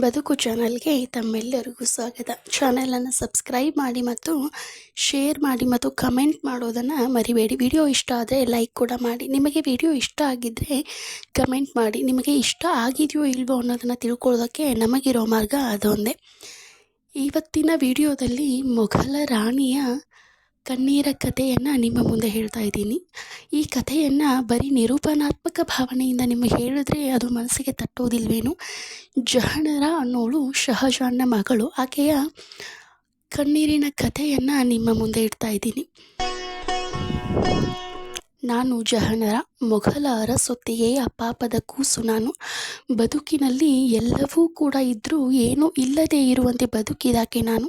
ಬದುಕು ಚಾನಲ್ಗೆ ತಮ್ಮೆಲ್ಲರಿಗೂ ಸ್ವಾಗತ. ಚಾನಲನ್ನು ಸಬ್ಸ್ಕ್ರೈಬ್ ಮಾಡಿ ಮತ್ತು ಶೇರ್ ಮಾಡಿ ಮತ್ತು ಕಮೆಂಟ್ ಮಾಡೋದನ್ನು ಮರಿಬೇಡಿ. ವಿಡಿಯೋ ಇಷ್ಟ ಆದರೆ ಲೈಕ್ ಕೂಡ ಮಾಡಿ. ನಿಮಗೆ ವಿಡಿಯೋ ಇಷ್ಟ ಆಗಿದ್ದರೆ ಕಮೆಂಟ್ ಮಾಡಿ. ನಿಮಗೆ ಇಷ್ಟ ಆಗಿದೆಯೋ ಇಲ್ವೋ ಅನ್ನೋದನ್ನು ತಿಳ್ಕೊಳ್ಳೋದಕ್ಕೆ ನಮಗಿರೋ ಮಾರ್ಗ ಅದೊಂದೇ. ಇವತ್ತಿನ ವಿಡಿಯೋದಲ್ಲಿ ಮೊಘಲ ರಾಣಿಯ ಕಣ್ಣೀರ ಕಥೆಯನ್ನು ನಿಮ್ಮ ಮುಂದೆ ಹೇಳ್ತಾ ಇದ್ದೀನಿ. ಈ ಕಥೆಯನ್ನು ಬರೀ ನಿರೂಪಣಾತ್ಮಕ ಭಾವನೆಯಿಂದ ನಿಮಗೆ ಹೇಳಿದ್ರೆ ಅದು ಮನಸ್ಸಿಗೆ ತಟ್ಟೋದಿಲ್ವೇನು? ಜಹಣರ ಅನ್ನೋಳು ಶಹಜಾನ್ನ ಮಗಳು. ಆಕೆಯ ಕಣ್ಣೀರಿನ ಕಥೆಯನ್ನು ನಿಮ್ಮ ಮುಂದೆ ಇಡ್ತಾ ಇದ್ದೀನಿ. ನಾನು ಜಹನರ ಮೊಘಲರ ಸೊತ್ತಿಗೆಯ ಪಾಪದ ಕೂಸು. ನಾನು ಬದುಕಿನಲ್ಲಿ ಎಲ್ಲವೂ ಕೂಡ ಇದ್ದರೂ ಏನೂ ಇಲ್ಲದೇ ಇರುವಂತೆ ಬದುಕಿದಾಕೆ ನಾನು.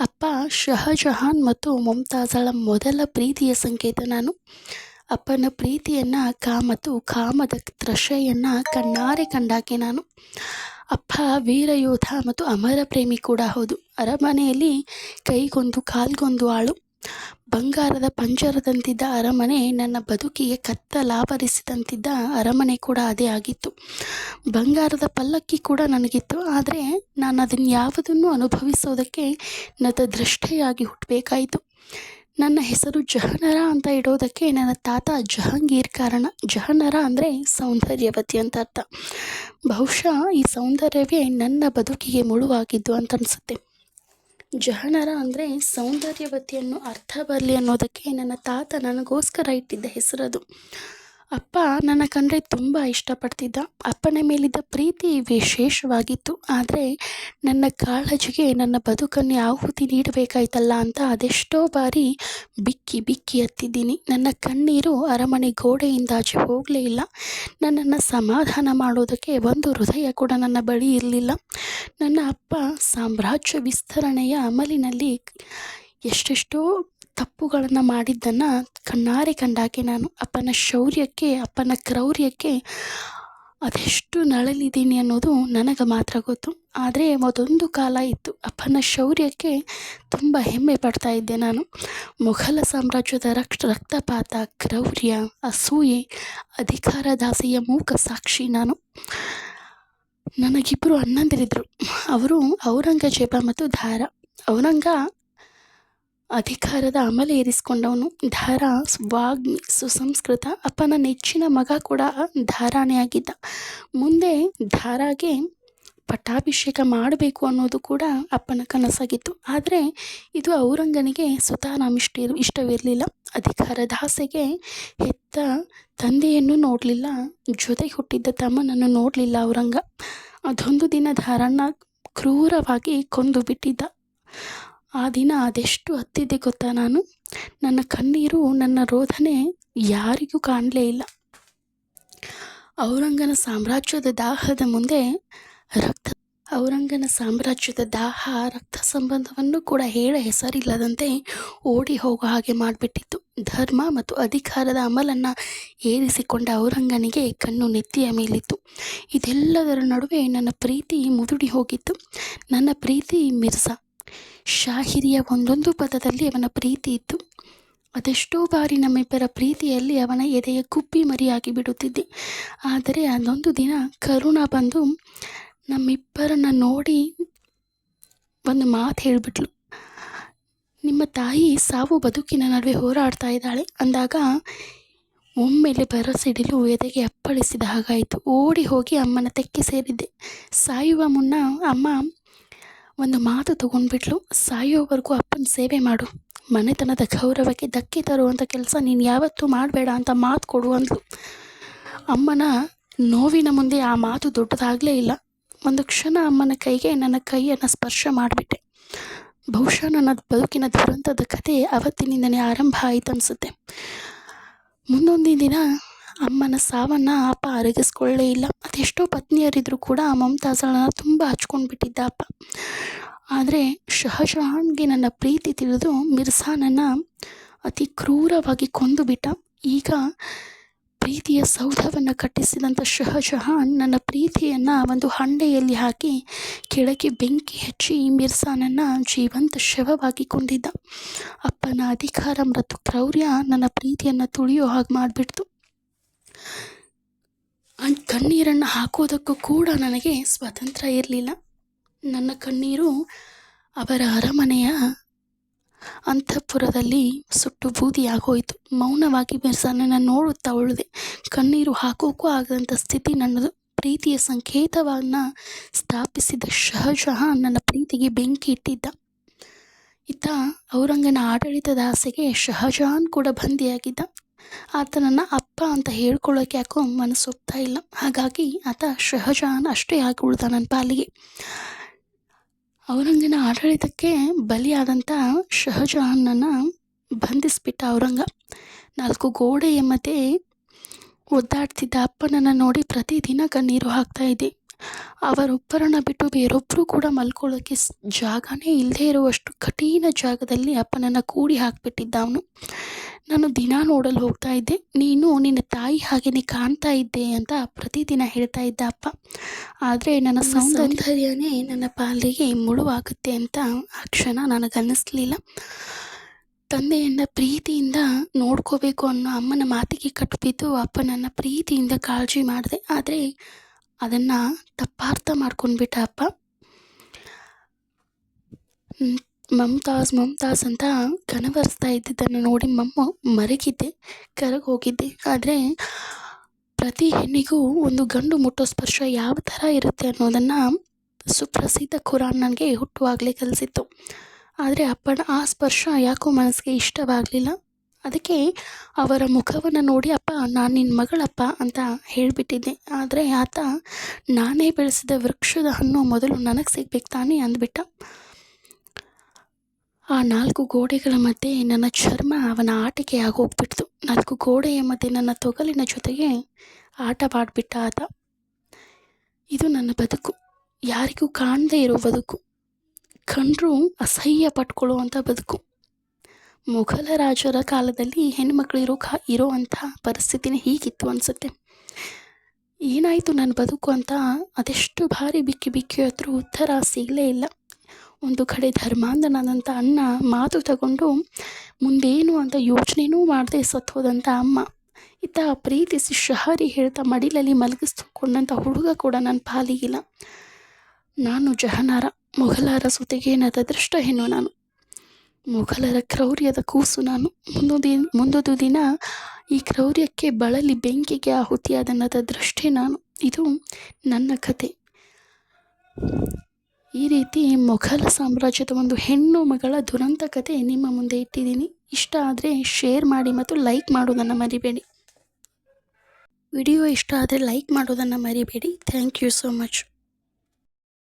ಅಪ್ಪ ಶಹಜಹಾನ್ ಮತ್ತು ಮುಮ್ತಾಜಳ ಮೊದಲ ಪ್ರೀತಿಯ ಸಂಕೇತ ನಾನು. ಅಪ್ಪನ ಪ್ರೀತಿಯನ್ನು ಕಾ ಮತ್ತು ಕಾಮದ ತ್ರಷೆಯನ್ನು ಕಣ್ಣಾರೆ ಕಂಡಾಕೆ ನಾನು. ಅಪ್ಪ ವೀರಯೋಧ ಮತ್ತು ಅಮರ ಪ್ರೇಮಿ ಕೂಡ ಹೌದು. ಅರಮನೆಯಲ್ಲಿ ಕೈಗೊಂದು ಕಾಲ್ಗೊಂದು ಆಳು. ಬಂಗಾರದ ಪಂಜರದಂತಿದ್ದ ಅರಮನೆ ನನ್ನ ಬದುಕಿಗೆ ಕತ್ತಲಾವರಿಸಿದಂತಿದ್ದ ಅರಮನೆ ಕೂಡ ಅದೇ ಆಗಿತ್ತು. ಬಂಗಾರದ ಪಲ್ಲಕ್ಕಿ ಕೂಡ ನನಗಿತ್ತು. ಆದರೆ ನಾನು ಅದನ್ನು ಯಾವುದನ್ನು ಅನುಭವಿಸೋದಕ್ಕೆ ನನ್ನ ದೃಷ್ಟಿಯಾಗಿ ಹುಟ್ಟಬೇಕಾಯಿತು. ನನ್ನ ಹೆಸರು ಜಹನರ ಅಂತ ಇಡೋದಕ್ಕೆ ನನ್ನ ತಾತ ಜಹಾಂಗೀರ್ ಕಾರಣ. ಜಹನರ ಅಂದರೆ ಸೌಂದರ್ಯವತಿ ಅಂತ ಅರ್ಥ. ಬಹುಶಃ ಈ ಸೌಂದರ್ಯವೇ ನನ್ನ ಬದುಕಿಗೆ ಮುಳುವಾಗಿದ್ದು ಅಂತ ಅನಿಸುತ್ತೆ ಜಹನರ ಅಂದರೆ ಸೌಂದರ್ಯವತಿಯನ್ನು ಅರ್ಥ ಬರಲಿ ಅನ್ನೋದಕ್ಕೆ ನನ್ನ ತಾತ ನನಗೋಸ್ಕರ ಇಟ್ಟಿದ್ದ ಹೆಸರದು. ಅಪ್ಪ ನನ್ನ ಕಂಡ್ರೆ ತುಂಬ ಇಷ್ಟಪಡ್ತಿದ್ದ. ಅಪ್ಪನ ಮೇಲಿದ್ದ ಪ್ರೀತಿ ವಿಶೇಷವಾಗಿತ್ತು. ಆದರೆ ನನ್ನ ಕಾಳಜಿಗೆ ನನ್ನ ಬದುಕನ್ನು ಆಹುತಿ ನೀಡಬೇಕಾಯ್ತಲ್ಲ ಅಂತ ಅದೆಷ್ಟೋ ಬಾರಿ ಬಿಕ್ಕಿ ಬಿಕ್ಕಿ ಹತ್ತಿದ್ದೀನಿ. ನನ್ನ ಕಣ್ಣೀರು ಅರಮನೆ ಗೋಡೆಯಿಂದಾಚೆ ಹೋಗಲೇ ಇಲ್ಲ. ನನ್ನನ್ನು ಸಮಾಧಾನ ಮಾಡೋದಕ್ಕೆ ಒಂದು ಹೃದಯ ಕೂಡ ನನ್ನ ಬಳಿ ಇರಲಿಲ್ಲ. ನನ್ನ ಅಪ್ಪ ಸಾಮ್ರಾಜ್ಯ ವಿಸ್ತರಣೆಯ ಅಮಲಿನಲ್ಲಿ ಎಷ್ಟೆಷ್ಟೋ ತಪ್ಪುಗಳನ್ನು ಮಾಡಿದ್ದನ್ನು ಕಣ್ಣಾರೆ ಕಂಡಾಕೆ ನಾನು ಅಪ್ಪನ ಶೌರ್ಯಕ್ಕೆ, ಅಪ್ಪನ ಕ್ರೌರ್ಯಕ್ಕೆ ಅದೆಷ್ಟು ನಳಲಿದ್ದೀನಿ ಅನ್ನೋದು ನನಗೆ ಮಾತ್ರ ಗೊತ್ತು. ಆದರೆ ಅದೊಂದು ಕಾಲ ಇತ್ತು ಅಪ್ಪನ ಶೌರ್ಯಕ್ಕೆ ತುಂಬ ಹೆಮ್ಮೆ ಪಡ್ತಾ ಇದ್ದೆ ನಾನು. ಮೊಘಲ ಸಾಮ್ರಾಜ್ಯದ ರಕ್ತ ರಕ್ತಪಾತ, ಕ್ರೌರ್ಯ, ಅಸೂಯೆ ಅಧಿಕಾರದಾಸೆಯ ಮೂಕ ಸಾಕ್ಷಿ ನಾನು. ನನಗಿಬ್ಬರು ಅಣ್ಣಂದಿರಿದ್ರು. ಅವರು ಔರಂಗಜೇಬ ಮತ್ತು ಧಾರ. ಔರಂಗ ಅಧಿಕಾರದ ಅಮಲ ಏರಿಸ್ಕೊಂಡವನು ಧಾರ ವಾಗ್ಮಿ ಸುಸಂಸ್ಕೃತ. ಅಪ್ಪನ ನೆಚ್ಚಿನ ಮಗ ಕೂಡ ಧಾರಾನೇ ಆಗಿದ್ದ ಮುಂದೆ ಧಾರಾಗೆ ಪಟ್ಟಾಭಿಷೇಕ ಮಾಡಬೇಕು ಅನ್ನೋದು ಕೂಡ ಅಪ್ಪನ ಕನಸಾಗಿತ್ತು. ಆದರೆ ಇದು ಔರಂಗನಿಗೆ ಸುತಾರಾಮಿಷ್ಟ ಇಷ್ಟವಿರಲಿಲ್ಲ. ಅಧಿಕಾರದ ಆಸೆಗೆ ಹೆತ್ತ ತಂದೆಯನ್ನು ನೋಡಲಿಲ್ಲ. ಜೊತೆಗೆ ಹುಟ್ಟಿದ್ದ ತಮ್ಮನನ್ನು ನೋಡಲಿಲ್ಲ ಔರಂಗ. ಅದೊಂದು ದಿನ ಧಾರಣ ಕ್ರೂರವಾಗಿ ಕೊಂದು ಬಿಟ್ಟಿದ್ದ. ಆ ದಿನ ಅದೆಷ್ಟು ಹತ್ತಿದ್ದೆ ಗೊತ್ತಾ ನಾನು? ನನ್ನ ಕಣ್ಣೀರು, ನನ್ನ ರೋಧನೆ ಯಾರಿಗೂ ಕಾಣಲೇ ಇಲ್ಲ. ಔರಂಗನ ಸಾಮ್ರಾಜ್ಯದ ದಾಹದ ಮುಂದೆ ರಕ್ತ. ಔರಂಗನ ಸಾಮ್ರಾಜ್ಯದ ದಾಹ, ರಕ್ತ ಸಂಬಂಧವನ್ನು ಕೂಡ ಹೇಳ ಹೆಸರಿಲ್ಲದಂತೆ ಓಡಿ ಹೋಗೋ ಹಾಗೆ ಮಾಡಿಬಿಟ್ಟಿತ್ತು. ಧರ್ಮ ಮತ್ತು ಅಧಿಕಾರದ ಅಮಲನ್ನು ಏರಿಸಿಕೊಂಡ ಔರಂಗನಿಗೆ ಕಣ್ಣು ನೆತ್ತಿಯ ಮೇಲಿತ್ತು. ಇದೆಲ್ಲದರ ನಡುವೆ ನನ್ನ ಪ್ರೀತಿ ಮುದುಡಿ ಹೋಗಿತ್ತು. ನನ್ನ ಪ್ರೀತಿ ಮಿರ್ಸಾ ಶಾಹಿರಿಯ ಒಂದೊಂದು ಪದದಲ್ಲಿ ಅವನ ಪ್ರೀತಿ ಇತ್ತು. ಅದೆಷ್ಟೋ ಬಾರಿ ನಮ್ಮಿಬ್ಬರ ಪ್ರೀತಿಯಲ್ಲಿ ಅವನ ಎದೆಯ ಕುಪ್ಪಿ ಮರಿಯಾಗಿ ಬಿಡುತ್ತಿದ್ದೆ. ಆದರೆ ಅದೊಂದು ದಿನ ಕರುಣ ಬಂದು ನಮ್ಮಿಬ್ಬರನ್ನು ನೋಡಿ ಒಂದು ಮಾತು ಹೇಳಿಬಿಟ್ಲು. ನಿಮ್ಮ ತಾಯಿ ಸಾವು ಬದುಕಿನ ನಡುವೆ ಹೋರಾಡ್ತಾ ಇದ್ದಾಳೆ. ಅಂದಾಗ ಒಮ್ಮೆಲೆ ಬರಸಿಡಿಲು ಎದೆಗೆ ಅಪ್ಪಳಿಸಿದ ಹಾಗಾಯಿತು. ಓಡಿ ಹೋಗಿ ಅಮ್ಮನ ತೆಕ್ಕೆ ಸೇರಿದ್ದೆ. ಸಾಯುವ ಮುನ್ನ ಅಮ್ಮ ಒಂದು ಮಾತು ತಗೊಂಡ್ಬಿಟ್ಲು. ಸಾಯೋವರೆಗೂ ಅಪ್ಪನ ಸೇವೆ ಮಾಡು. ಮನೆತನದ ಗೌರವಕ್ಕೆ ಧಕ್ಕೆ ತರುವಂಥ ಕೆಲಸ ನೀನು ಯಾವತ್ತೂ ಮಾಡಬೇಡ ಅಂತ ಮಾತು ಕೊಡು ಅಂದ್ಲು. ಅಮ್ಮನ ನೋವಿನ ಮುಂದೆ ಆ ಮಾತು ದೊಡ್ಡದಾಗಲೇ ಇಲ್ಲ. ಒಂದು ಕ್ಷಣ ಅಮ್ಮನ ಕೈಗೆ ನನ್ನ ಕೈಯನ್ನು ಸ್ಪರ್ಶ ಮಾಡಿಬಿಟ್ಟೆ. ಬಹುಶಃ ನನ್ನ ಬದುಕಿನ ದುರಂತದ ಕಥೆ ಅವತ್ತಿನಿಂದನೇ ಆರಂಭ ಆಯಿತು ಅನಿಸುತ್ತೆ. ಮುಂದೊಂದು ದಿನ ಅಮ್ಮನ ಸಾವನ್ನು ಅಪ್ಪ ಅರಗಿಸ್ಕೊಳ್ಳೇ ಇಲ್ಲ. ಅದೆಷ್ಟೋ ಪತ್ನಿಯರಿದ್ದರೂ ಕೂಡ ಮಮತಾಜಳನ್ನ ತುಂಬ ಹಚ್ಕೊಂಡು ಬಿಟ್ಟಿದ್ದ ಅಪ್ಪ. ಆದರೆ ಶಹಜಹಾನ್ಗೆ ನನ್ನ ಪ್ರೀತಿ ತಿಳಿದು ಮಿರ್ಸಾನನ್ನು ಅತಿ ಕ್ರೂರವಾಗಿ ಕೊಂದು ಬಿಟ್ಟ ಈಗ ಪ್ರೀತಿಯ ಸೌಧವನ್ನು ಕಟ್ಟಿಸಿದಂಥ ಶಹಜಹಾನ್ ನನ್ನ ಪ್ರೀತಿಯನ್ನು ಒಂದು ಹಂಡೆಯಲ್ಲಿ ಹಾಕಿ ಕೆಳಗೆ ಬೆಂಕಿ ಹಚ್ಚಿ ಮಿರ್ಸಾನನ್ನು ಜೀವಂತ ಶವವಾಗಿ ಕೊಂಡಿದ್ದ ಅಪ್ಪನ ಅಧಿಕಾರ ಮತ್ತು ಕ್ರೌರ್ಯ ನನ್ನ ಪ್ರೀತಿಯನ್ನು ತುಳಿಯೋ ಹಾಗೆ ಮಾಡಿಬಿಡ್ತು. ಕಣ್ಣೀರನ್ನು ಹಾಕೋದಕ್ಕೂ ಕೂಡ ನನಗೆ ಸ್ವಾತಂತ್ರ್ಯ ಇರಲಿಲ್ಲ. ನನ್ನ ಕಣ್ಣೀರು ಅವರ ಅರಮನೆಯ ಅಂತಃಪುರದಲ್ಲಿ ಸುಟ್ಟು ಬೂದಿಯಾಗೋಯಿತು. ಮೌನವಾಗಿ ಮಿರ್ಜಾನನ್ನು ನೋಡುತ್ತಾ ಉಳಿದೆ. ಕಣ್ಣೀರು ಹಾಕೋಕ್ಕೂ ಆಗದಂಥ ಸ್ಥಿತಿ ನನ್ನದು ಪ್ರೀತಿಯ ಸಂಕೇತವನ್ನು ಸ್ಥಾಪಿಸಿದ ಶಹಜಹಾನ್ ನನ್ನ ಪ್ರೀತಿಗೆ ಬೆಂಕಿ ಇಟ್ಟಿದ್ದ. ಇತ್ತ ಔರಂಗನ ಆಡಳಿತದ ಆಸೆಗೆ ಶಹಜಹಾನ್ ಕೂಡ ಬಂದಿಯಾಗಿದ್ದ. ಆತನನ್ನು ಅಪ್ಪ ಅಂತ ಹೇಳ್ಕೊಳ್ಳೋಕೆ ಯಾಕೋ ಮನಸ್ಸು ಒಪ್ತಾ ಇಲ್ಲ. ಹಾಗಾಗಿ ಆತ ಶಹಜಹಾನ್ ಅಷ್ಟೇ ಆಗಿ ಉಳ್ದ ನನ್ನ ಪಾಲಿಗೆ. ಔರಂಗನ ಆಡಳಿತಕ್ಕೆ ಬಲಿಯಾದಂಥ ಶಹಜಹಾನನ್ನು ಬಂಧಿಸ್ಬಿಟ್ಟ ಔರಂಗ. ನಾಲ್ಕು ಗೋಡೆಯ ಮಧ್ಯೆ ಒದ್ದಾಡ್ತಿದ್ದ ಅಪ್ಪನನ್ನು ನೋಡಿ ಪ್ರತಿದಿನ ಕಣ್ಣೀರು ಹಾಕ್ತಾ ಇದ್ದೆ. ಅವರೊಬ್ಬರನ್ನ ಬಿಟ್ಟು ಬೇರೊಬ್ಬರು ಕೂಡ ಮಲ್ಕೊಳ್ಳೋಕ್ಕೆ ಜಾಗನೇ ಇಲ್ಲದೇ ಇರುವಷ್ಟು ಕಠಿಣ ಜಾಗದಲ್ಲಿ ಅಪ್ಪನನ್ನು ಕೂಡಿ ಹಾಕಿಬಿಟ್ಟಿದ್ದ ಅವನು. ನಾನು ದಿನ ನೋಡಲು ಹೋಗ್ತಾ ಇದ್ದೆ. ನೀನು ನಿನ್ನ ತಾಯಿ ಹಾಗೆಯೇ ಕಾಣ್ತಾ ಇದ್ದೆ ಅಂತ ಪ್ರತಿದಿನ ಹೇಳ್ತಾ ಇದ್ದ ಅಪ್ಪ. ಆದರೆ ನನ್ನ ಸೌಂದರ್ಯನೇ ನನ್ನ ಪಾಲಿಗೆ ಮುಳುವಾಗುತ್ತೆ ಅಂತ ಆ ಕ್ಷಣ ನನಗನ್ನಿಸ್ಲಿಲ್ಲ. ತಂದೆಯನ್ನ ಪ್ರೀತಿಯಿಂದ ನೋಡ್ಕೋಬೇಕು ಅನ್ನೋ ಅಮ್ಮನ ಮಾತಿಗೆ ಕಟ್ಟಿಬಿದ್ದು ಅಪ್ಪನನ್ನು ಪ್ರೀತಿಯಿಂದ ಕಾಳಜಿ ಮಾಡಿದೆ. ಆದರೆ ಅದನ್ನು ತಪ್ಪಾರ್ಥ ಮಾಡ್ಕೊಂಡ್ಬಿಟ್ಟ ಅಪ್ಪ ಮಮ್ತಾಜ್ ಮಮ್ತಾಜ್ ಅಂತ ಕನವರಿಸ್ತಾ ಇದ್ದಿದ್ದನ್ನು ನೋಡಿ ಮಮ್ಮ ಮರಗಿದ್ದೆ, ಕರಗಿ ಹೋಗಿದ್ದೆ. ಆದರೆ ಪ್ರತಿ ಹೆಣ್ಣಿಗೂ ಒಂದು ಗಂಡು ಮುಟ್ಟೋ ಸ್ಪರ್ಶ ಯಾವ ಥರ ಇರುತ್ತೆ ಅನ್ನೋದನ್ನು ಸುಪ್ರಸಿದ್ಧ ಖುರಾನ್ ನನಗೆ ಹುಟ್ಟುವಾಗಲೇ ಕಲಿಸಿತ್ತು. ಆದರೆ ಅಪ್ಪನ ಆ ಸ್ಪರ್ಶ ಯಾಕೋ ಮನಸ್ಸಿಗೆ ಇಷ್ಟವಾಗಲಿಲ್ಲ. ಅದಕ್ಕೆ ಅವರ ಮುಖವನ್ನು ನೋಡಿ, ಅಪ್ಪ, ನಾನು ನಿನ್ನ ಮಗಳಪ್ಪ ಅಂತ ಹೇಳಿಬಿಟ್ಟಿದ್ದೆ. ಆದರೆ ಆತ, ನಾನೇ ಬೆಳೆಸಿದ ವೃಕ್ಷದ ಹಣ್ಣು ಮೊದಲು ನನಗೆ ಸಿಗ್ಬೇಕು ತಾನೇ ಅಂದ್ಬಿಟ್ಟ. ಆ ನಾಲ್ಕು ಗೋಡೆಗಳ ಮಧ್ಯೆ ನನ್ನ ಚರ್ಮ ಅವನ ಆಟಿಕೆ ಆಗೋಗ್ಬಿಡ್ತು ನಾಲ್ಕು ಗೋಡೆಯ ಮಧ್ಯೆ ನನ್ನ ತೊಗಲಿನ ಜೊತೆಗೆ ಆಟವಾಡ್ಬಿಟ್ಟ ಆತ. ಇದು ನನ್ನ ಬದುಕು. ಯಾರಿಗೂ ಕಾಣದೇ ಇರೋ ಬದುಕು. ಕಂಡ್ರೂ ಅಸಹ್ಯ ಪಟ್ಕೊಳ್ಳುವಂಥ ಬದುಕು. ಮೊಘಲ ರಾಜರ ಕಾಲದಲ್ಲಿ ಹೆಣ್ಮಕ್ಳು ಇರೋ ಕಾ ಇರೋವಂಥ ಪರಿಸ್ಥಿತಿನೇ ಹೀಗಿತ್ತು ಅನಿಸುತ್ತೆ. ಏನಾಯಿತು ನನ್ನ ಬದುಕು ಅಂತ ಅದೆಷ್ಟು ಬಾರಿ ಬಿಕ್ಕಿ ಬಿಕ್ಕಿ ಹತ್ರ ಉತ್ತರ ಸಿಗಲೇ ಇಲ್ಲ. ಒಂದು ಕಡೆ ಧರ್ಮಾಂಧನಾದಂಥ ಅಣ್ಣ ಮಾತು ತಗೊಂಡು, ಮುಂದೇನು ಅಂತ ಯೋಚನೆನೂ ಮಾಡದೆ ಸತ್ತೋದಂಥ ಅಮ್ಮ. ಇತ್ತ ಪ್ರೀತಿಸಿ ಶಹರಿ ಹೇಳ್ತಾ ಮಡಿಲಲ್ಲಿ ಮಲಗಿಸ್ಕೊಂಡಂಥ ಹುಡುಗ ಕೂಡ ನನ್ನ ಪಾಲಿಗಿಲ್ಲ. ನಾನು ಜಹನಾರ, ಮೊಘಲರ ಸುತ್ತಿಗೆ ಅದೃಷ್ಟ ಹೆಣ್ಣು ನಾನು. ಮೊಘಲರ ಕ್ರೌರ್ಯದ ಕೂಸು ನಾನು. ಮುಂದೊಂದು ಮುಂದೊಂದು ದಿನ ಈ ಕ್ರೌರ್ಯಕ್ಕೆ ಬಳಲಿ ಬೆಂಕಿಗೆ ಆಹುತಿಯಾದ ದೃಷ್ಟಿ ನಾನು. ಇದು ನನ್ನ ಕತೆ. ಈ ರೀತಿ ಮೊಘಲ ಸಾಮ್ರಾಜ್ಯದ ಒಂದು ಹೆಣ್ಣು ಮಗಳ ದುರಂತ ಕತೆ ನಿಮ್ಮ ಮುಂದೆ ಇಟ್ಟಿದ್ದೀನಿ. ಇಷ್ಟ ಆದರೆ ಶೇರ್ ಮಾಡಿ ಮತ್ತು ಲೈಕ್ ಮಾಡೋದನ್ನು ಮರಿಬೇಡಿ. ವಿಡಿಯೋ ಇಷ್ಟ ಆದರೆ ಲೈಕ್ ಮಾಡೋದನ್ನು ಮರಿಬೇಡಿ. Thank you so much.